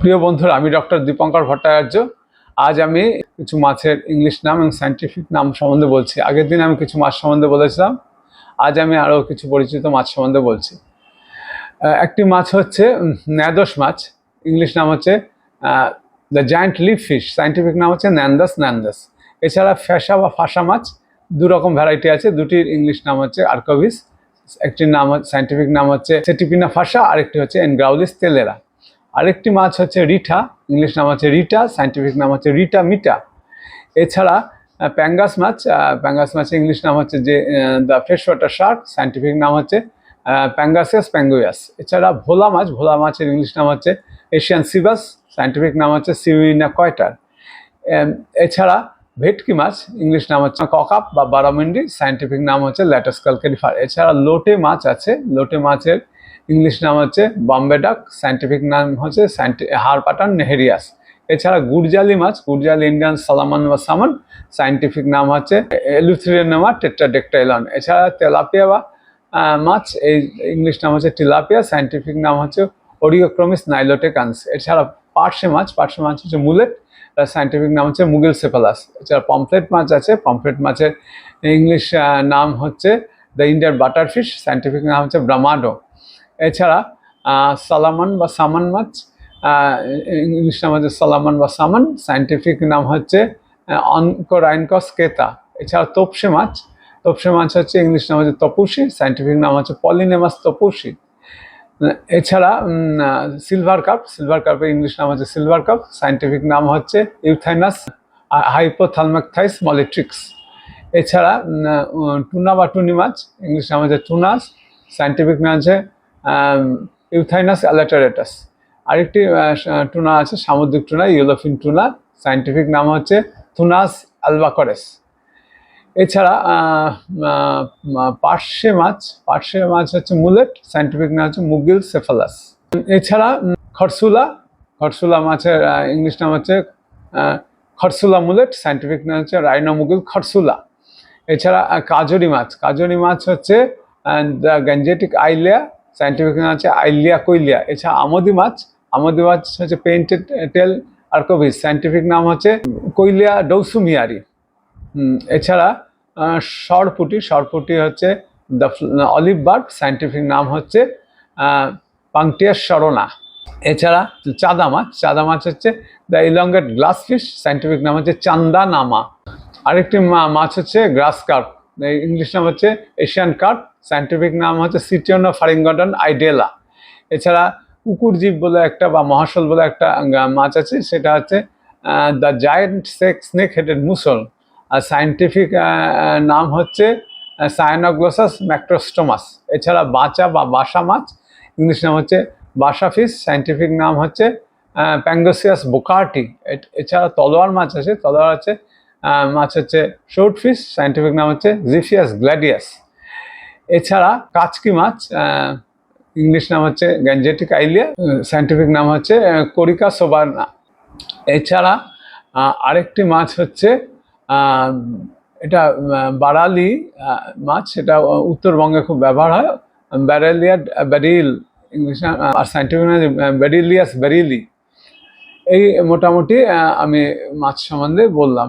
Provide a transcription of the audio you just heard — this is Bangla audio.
প্রিয় বন্ধুরা, আমি ডক্টর দীপঙ্কর ভট্টাচার্য। আজ আমি কিছু মাছের ইংলিশ নাম এবং সায়েন্টিফিক নাম সম্বন্ধে বলছি। আগের দিন আমি কিছু মাছ সম্বন্ধে বলেছিলাম, আজ আমি আরও কিছু পরিচিত মাছ সম্বন্ধে বলছি। একটি মাছ হচ্ছে ন্যাদোস মাছ। ইংলিশ নাম হচ্ছে the giant leaf fish scientific নাম হচ্ছে ন্যান্দাস ন্যান্দাস। এছাড়া ফ্যাসা বা ফাঁসা মাছ, দু রকম ভ্যারাইটি আছে। দুটির ইংলিশ নাম হচ্ছে আর্কোভিস একটির নাম সায়েন্টিফিক নাম হচ্ছে, সেটিপিনা ফাসা, আরেকটি হচ্ছে, এনগ্রাউলিস তেলেরা। আরেকটি মাছ হচ্ছে রিঠা, ইংলিশ নাম হচ্ছে রিটা সায়েন্টিফিক নাম হচ্ছে রিটা মিটা এছাড়া প্যাঙ্গাস মাছ প্যাঙ্গাস মাছের ইংলিশ নাম হচ্ছে যে the fresh water shark scientific নাম হচ্ছে প্যাঙ্গাসিয়াস প্যাঙ্গুয়াস এছাড়া ভোলা মাছ, ভোলা মাছের ইংলিশ নাম হচ্ছে এশিয়ান সিবাস সায়েন্টিফিক নাম হচ্ছে সিউইনা কয়টার এছাড়া ভেটকি মাছ, ইংলিশ নাম হচ্ছে ককাপ বা বারামিন্ডি সায়েন্টিফিক নাম হচ্ছে ল্যাটাস ক্যালকেরিফার এছাড়া লোটে মাছ আছে, লোটে মাছের ইংলিশ নাম হচ্ছে বম্বে ডাক সায়েন্টিফিক নাম হচ্ছে হারপাটান নেহেরিয়াস। এছাড়া গুড়জালি মাছ, গুড়জালি ইন্ডিয়ান সালামান বা সামন সায়েন্টিফিক নাম হচ্ছে এলুথ্রিয়ানামা টেট্রাডেক্টাইলন এছাড়া তেলাপিয়া বা মাছ, এই ইংলিশ নাম হচ্ছে টিলাপিয়া সায়েন্টিফিক নাম হচ্ছে ওরিওক্রমিস নাইলোটেকান্স এছাড়া পার্শে মাছ পার্শে মাছ হচ্ছে মুলেট তার সায়েন্টিফিক নাম হচ্ছে মুগেল সেফালাস এছাড়া পমফ্লেট মাছ আছে পমফ্লেট মাছের ইংলিশ নাম হচ্ছে দ্য ইন্ডিয়ান বাটারফিশ সায়েন্টিফিক নাম হচ্ছে ব্রামাডো এছাড়া সালামান বা সামান মাছ ইংলিশ নাম হচ্ছে সালামান বা সামান সায়েন্টিফিক নাম হচ্ছে অনকোরাইনকস কেতা। এছাড়া তোপসে মাছ তোপসে মাছ হচ্ছে ইংলিশ নাম হচ্ছে তপুসি সায়েন্টিফিক নাম হচ্ছে পলিনেমাস তপুসি। এছাড়া সিলভার কাপ সিলভার কাপের ইংলিশ নাম হচ্ছে সিলভার কাপ সায়েন্টিফিক নাম হচ্ছে ইউথাইনাস হাইপোথালমাকথাইস মলিট্রিক্স এছাড়া টুনা বা টুনি মাছ, ইংলিশ নাম হচ্ছে টুনাস সায়েন্টিফিক নাম হচ্ছে ইউথাইনাস অ্যালাটারেটাস আরেকটি টুনা আছে সামুদ্রিক টুনা ইউলোফিন টুনা সাইন্টিফিক নাম হচ্ছে থুনাস আলবাকরেস। এছাড়া আহ, আহ, আহ, পার্শে মাছ পার্শে মাছ হচ্ছে মুলেট সাইন্টিফিক নাম হচ্ছে মুগিল সেফালাস। এছাড়া খরসুলা খরসুলা মাছের ইংলিশ নাম হচ্ছে খরসুলা মুলেট সাইন্টিফিক নাম হচ্ছে রাইনো মুগিল খরসুলা। এছাড়া কাজরি মাছ কাজরি মাছ হচ্ছে গ্যাঞ্জেটিক আইলিয়া সায়েন্টিফিক নাম হচ্ছে আইলিয়া কৈলিয়া এছাড়া আমদি মাছ আমদি মাছ হচ্ছে পেইন্টেড টেল আর্কোভিস সায়েন্টিফিক নাম হচ্ছে কৈলিয়া ডৌসুমিয়ারি। এছাড়া সরপুটি সরপুটি হচ্ছে দ্য অলিভ বার্ড সায়েন্টিফিক নাম হচ্ছে পাংটিয়াস সরোনা। এছাড়া চাঁদা মাছ চাঁদা মাছ হচ্ছে the elongate glass fish scientific নাম হচ্ছে চান্দা নামা আরেকটি মাছ হচ্ছে গ্রাস কার্প ইংলিশ নাম হচ্ছে এশিয়ান কার্প সায়েন্টিফিক নাম হচ্ছে সিটিওনা ফারিঙ্গটন আইডেলা এছাড়া কুকুর জীব বলে একটা বা মহাশল বলে একটা মাছ আছে, সেটা হচ্ছে the giant sec snake headed মুসল আর সায়েন্টিফিক নাম হচ্ছে সায়ানোগ্লোসাস ম্যাক্রোস্টোমাস এছাড়া বাঁচা বা বাসা মাছ ইংলিশ নাম হচ্ছে বাসা ফিশ সায়েন্টিফিক নাম হচ্ছে প্যাঙ্গোসিয়াস বোকার্টি এছাড়া তলোয়ার মাছ আছে, তলোয়ার আছে মাছ হচ্ছে শর্ট ফিশ সায়েন্টিফিক নাম হচ্ছে জিফিয়াস গ্ল্যাডিয়াস এছাড়া কাচকি মাছ ইংলিশ নাম হচ্ছে গ্যাঞ্জেটিক আইলিয়া সায়েন্টিফিক নাম হচ্ছে কোরিকা সোবারনা এছাড়া আরেকটি মাছ হচ্ছে এটা বারালি মাছ সেটা উত্তরবঙ্গে খুব ব্যবহার হয় ব্যারেলিয়া ব্যারিল ইংলিশ আর সায়েন্টিফিক নাম ব্যারিলিয়াস ব্যারিলি এই মোটামুটি আমি মাছ সম্বন্ধে বললাম।